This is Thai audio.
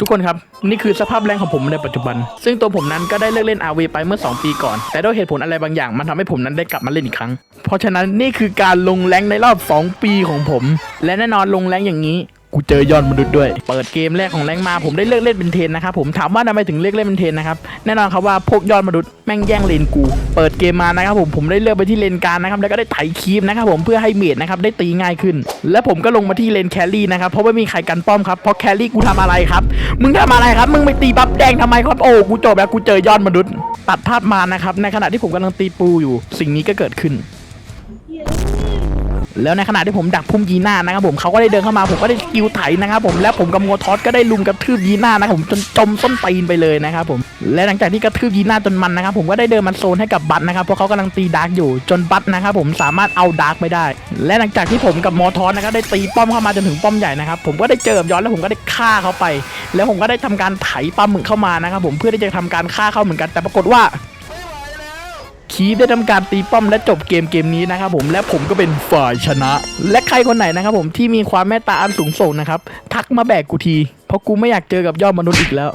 ทุกคนครับ นี่คือสภาพแรงของผมในปัจจุบัน ซึ่งตัวผมนั้นก็ได้เลิกเล่น RV ไปเมื่อ 2 ปีก่อน แต่ด้วยเหตุผลอะไรบางอย่างมันทำให้ผมนั้นได้กลับมาเล่นอีกครั้ง เพราะฉะนั้นนี่คือการลงแรงในรอบ 2 ปีของผม และแน่นอนลงแรงอย่างนี้ กูเจอยอดมนุษย์ด้วย เปิดเกมแรกของแรงมาผมได้เลิกเล่นเป็นเทนนะครับผมถามว่าทำไมถึงเลิกเล่นเป็นเทนนะครับแน่นอนครับว่าพวกยอดมนุษย์แม่งแย่งเลนกู เปิดเกมมานะครับผมผมได้เลือกไปที่เลนกลางนะครับแล้วก็ได้ไถคีปนะครับผมเพื่อให้เมดนะครับได้ตีง่ายขึ้น และผมก็ลงมาที่เลนแครี่นะครับเพราะว่มีใครกันป้อมครับเพราะแครี่กูทำอะไรครับมึงทำอะไรครับมึงไปตีบัฟแดงทำไมครับโอ้กูจบแล้วกูเจอยอดมนุษย์ตัดภาพมานะครับในขณะที่ผมกำลังตีปูอยู่ สิ่งนี้ก็เกิดขึ้น แล้วในขณะที่ผมดักพุ่มยีน่านะครับผมเขาก็ได้เดินเข้ามาผมก็ได้กิลไถนะครับผมแล้วผมกับโมทอสก็ได้ลุมกระทืบยีน่านะครับผมจนจมส้นตีนไปเลยนะครับผมและหลังจากที่กระทืบยีน่าจนมันนะครับผมก็ได้เดินมันโซนให้กับบัตนะครับเพราะเขากำลังตีดาร์กอยู่จนบัตนะครับผมสามารถเอาดาร์กไปได้ และหลังจากที่ผมกับมอทอสนะครับได้ตีป้อมเข้ามาจนถึงป้อมใหญ่นะครับผมก็ได้เจอย้อนแล้วผมก็ได้ฆ่าเขาไป แล้วผมก็ได้ทำการไถปลาหมึกเข้ามานะครับผมเพื่อที่จะทำการฆ่าเขาเหมือนกันแต่ปรากฏว่า คีฟได้ทำการตีป้อมและจบเกมเกมนี้นะครับผมและผมก็เป็นฝ่ายชนะ และใครคนไหนนะครับผมที่มีความแม่ตาอันสูงส่งนะครับทักมาแบกกูที เพราะกูไม่อยากเจอกับยอดมนุษย์อีกแล้ว